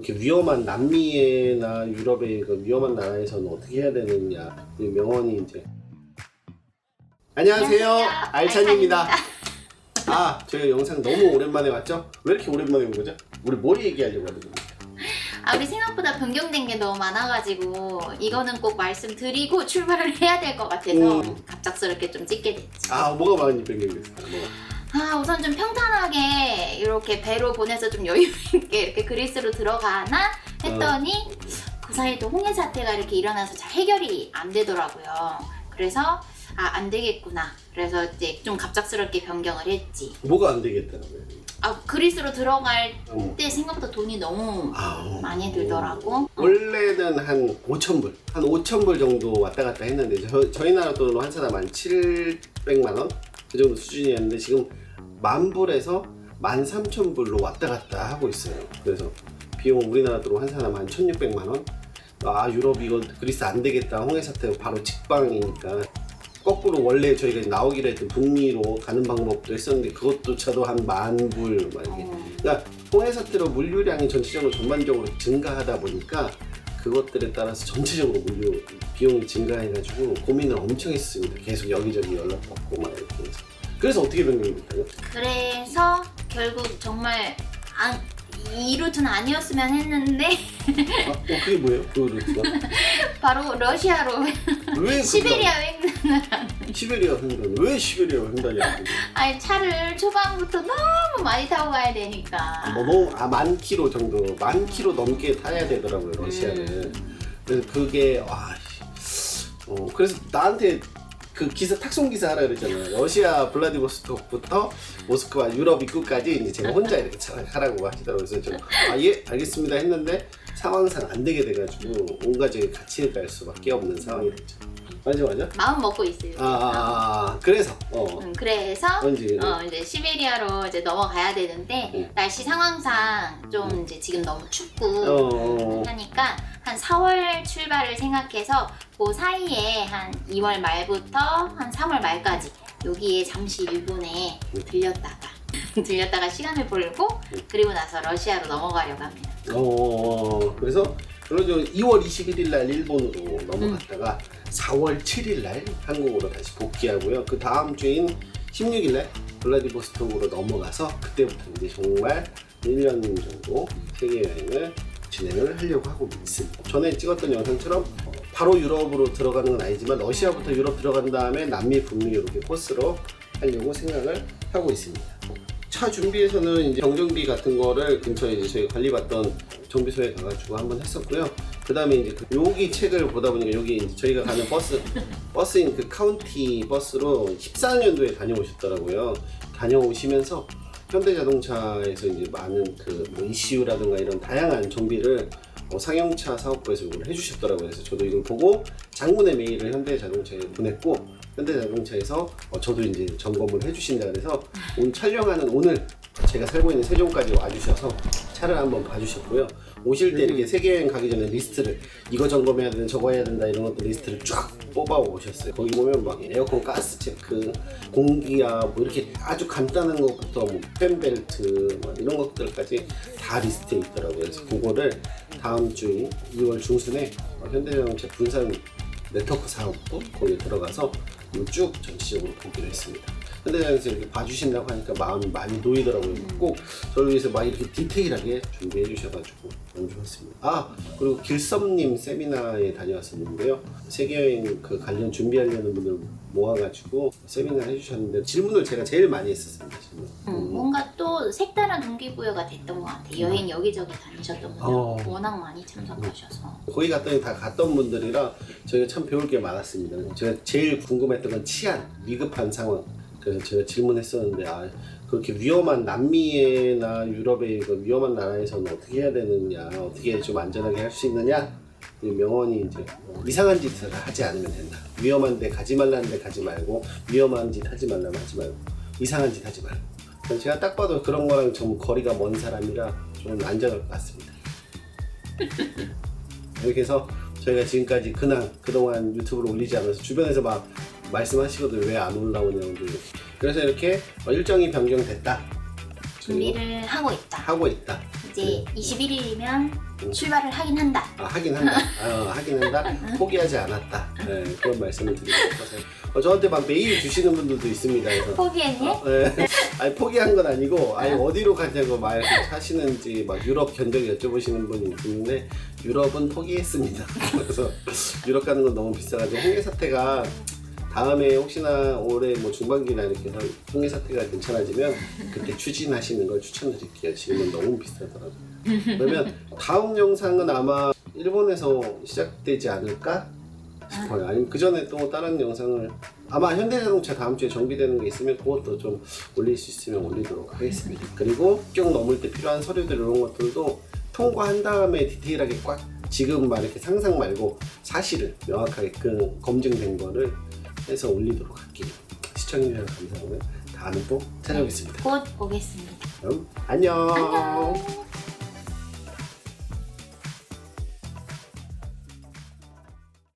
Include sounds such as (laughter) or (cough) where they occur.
이렇게 위험한 남미나 유럽의 그 위험한 나라에서는 어떻게 해야 되느냐 이 명언이 이제 안녕하세요 안녕하세요. 알찬입니다 아 저희 영상 너무 오랜만에 왔죠? 왜 이렇게 오랜만에 온 거죠? 우리 뭘 얘기하려고 하는 겁니까? 아, 우리 생각보다 변경된 게 너무 많아가지고 이거는 꼭 말씀드리고 출발을 해야 될 것 같아서 음. 갑작스럽게 좀 찍게 됐죠. 아 뭐가 많이 변경됐어요? 뭐가? 아, 우선 좀 평탄하게 이렇게 배로 보내서 좀 여유 있게 이렇게 그리스로 들어가나 했더니 그 사이에 또 홍해 사태가 이렇게 일어나서 잘 해결이 안 되더라고요. 그래서 아, 안 되겠구나. 그래서 이제 좀 갑작스럽게 변경을 했지. 뭐가 안 되겠다고요? 아, 그리스로 들어갈 음. 때 생각보다 돈이 너무 아, 많이 들더라고. 원래는 한 5천 불, 한 5천 불 정도 왔다 갔다 했는데 저, 저희 나라 돈으로 한 사람 한 700만 원? 그 정도 수준이었는데 지금 만 불에서 만 3천 불로 왔다 갔다 하고 있어요. 그래서 비용 우리나라 돈으로 한 사람 한 1,600만 원? 아 유럽 이거 그리스 안 되겠다 홍해 사태 바로 직방이니까 거꾸로 원래 저희가 나오기로 했던 북미로 가는 방법도 했었는데 그것도차도 한 만불 막 이렇게 어, 그러니까 홍해 사태로 물류량이 전체적으로 전반적으로 증가하다 보니까 그것들에 따라서 전체적으로 물류 비용이 증가해가지고 고민을 엄청 했습니다. 계속 여기저기 연락 받고 막 이렇게 해서. 그래서 어떻게 변경됐다고요? 그래서 결국 정말 안, 이 루트는 아니었으면 했는데 아, 어, 그게 뭐예요? 그 루트가? (laughs) 바로 러시아로 왜 시베리아 횡단 횡단? 시베리아 횡단? 왜 시베리아 횡단이 안 되지? 아니 차를 초반부터 너무 많이 타고 가야 되니까 뭐 너무 아, 만 킬로 정도, 만 킬로 넘게 타야 되더라고요 러시아는. 음. 그래서 그게 와, 씨. 어 그래서 나한테 그 기사 탁송 기사 하라 그랬잖아요. 러시아 블라디보스토크부터 모스크바 유럽 입구까지 이제 제가 혼자 이렇게 차- 하라고 하시더라고요. 그래서 저아예 알겠습니다 했는데 상황상 안 되게 돼가지고 온 가족이 같이 갈 수밖에 없는 상황이 됐죠. 맞아 맞아. 마음 먹고 있어요 아, 아, 아, 아. 그래서 어 음, 그래서 언제 어, 이제 시베리아로 이제 넘어가야 되는데 음. 날씨 상황상 좀 이제 지금 너무 춥고 어, 하니까 한 4월 출발을 생각해서 그 사이에 한 2월 말부터 한 3월 말까지 여기에 잠시 일본에 들렸다가 (laughs) 들렸다가 시간을 벌고 그리고 나서 러시아로 넘어가려고 합니다. 어, 그래서 그러죠. 2월 21일 날 일본으로 넘어갔다가 4월 7일 날 한국으로 다시 복귀하고요. 그 다음 주인 16일 날 블라디보스토크로 넘어가서 그때부터 이제 정말 1년 정도 세계 여행을 진행을 하려고 하고 있습니다. 전에 찍었던 영상처럼 어, 바로 유럽으로 들어가는 건 아니지만 러시아부터 유럽 들어간 다음에 남미, 북미 이렇게 코스로 하려고 생각을 하고 있습니다. 차 준비에서는 이제 정정비 같은 거를 근처에 이제 저희 관리받던 정비소에 가가지고 한번 했었고요. 그 다음에 이제 그 여기 책을 보다 보니까 여기 저희가 가는 버스 버스인 그 카운티 버스로 14년도에 다녀오셨더라고요. 다녀오시면서 현대자동차에서 이제 많은 그뭐 ECU라든가 이런 다양한 정비를 어, 상용차 사업부에서 이걸 해주셨더라고요. 그래서 저도 이걸 보고 장문의 메일을 현대자동차에 보냈고 현대자동차에서 어, 저도 이제 점검을 해주신다 그래서 오늘 촬영하는 오늘 제가 살고 있는 세종까지 와주셔서 차를 한번 봐주셨고요. 오실 때 이렇게 세계 여행 가기 전에 리스트를 이거 점검해야 된다, 저거 해야 된다 이런 것들 리스트를 쫙 뽑아 오셨어요. 거기 보면 막 에어컨 가스 체크, 공기압 뭐 이렇게 아주 간단한 것부터 뭐 팬벨트 뭐 이런 것들까지 다 리스트에 있더라고요. 그래서 그거를 다음 주인 2월 중순에 어, 현대자동차 분산 네트워크 사업부 거기에 들어가서 쭉 전체적으로 보기로 했습니다. 현대자동차 이렇게 봐주신다고 하니까 마음이 많이 놓이더라고요. 꼭 저를 위해서 막 이렇게 디테일하게 준비해 주셔가지고 너무 좋았습니다. 아 그리고 길섭님 세미나에 다녀왔었는데요. 세계여행 그 관련 준비하려는 분들 모아가지고 세미나 해주셨는데 질문을 제가 제일 많이 했었습니다. 질문. 음, 뭔가 또 색다른 동기부여가 됐던 것 같아요. 여행 여기저기 다니셨던 분들 어. 워낙 많이 참석하셔서 거기 갔더니 다 갔던 분들이라 저희가 참 배울 게 많았습니다. 제가 제일 궁금했던 건 치안, 위급한 상황. 그래서 제가 질문했었는데 아 그렇게 위험한 남미나 유럽의 그 위험한 나라에서는 어떻게 해야 되느냐, 어떻게 좀 안전하게 할 수 있느냐. 이 명언이 이제 이상한 짓을 하지 않으면 된다. 위험한 데 가지 말라는 데 가지 말고 위험한 짓 하지 말라면 하지 말고 이상한 짓 하지 말고. 제가 딱 봐도 그런 거랑 좀 거리가 먼 사람이라 좀 안전할 것 같습니다. (laughs) 이렇게 해서 저희가 지금까지 근황 그동안 유튜브로 올리지 않아서 주변에서 막 말씀하시거든요 왜안 올라오냐고. 그래서 이렇게 어, 일정이 변경됐다 준비를 하고 있다. 하고 있다 이제 21일이면 출발을 하긴 한다. 아, 하긴 한다. 아, (laughs) 하긴 한다. 포기하지 않았다. 네, 그런 말씀을 드리고 싶어서. 어, 저한테 막 메일 주시는 분들도 있습니다. 그래서 포기했니? 어, 네. (laughs) 아니 포기한 건 아니고 아니 어디로 가냐고 말하시는지 막 유럽 견적이 여쭤보시는 분이 있는데 유럽은 포기했습니다. (laughs) 그래서 유럽 가는 건 너무 비싸가지고 홍해 사태가 다음에 혹시나 올해 뭐 중반기나 이렇게 해서 홍해 사태가 괜찮아지면 그때 추진하시는 걸 추천드릴게요. 지금은 너무 비싸더라고요. 그러면 다음 영상은 아마 일본에서 시작되지 않을까 싶어요. 아니면 그 전에 또 다른 영상을 아마 현대자동차 다음 주에 정비되는 게 있으면 그것도 좀 올릴 수 있으면 올리도록 하겠습니다. 그리고 쭉 넘을 때 필요한 서류들 이런 것들도 통과한 다음에 디테일하게 꽉 지금 막 이렇게 상상 말고 사실을 명확하게 그 검증된 거를 해서 올리도록 할게요. 시청해주셔서 감사하고요. 다음에 또 찾아오겠습니다. 곧 오겠습니다. 그럼 안녕. 안녕.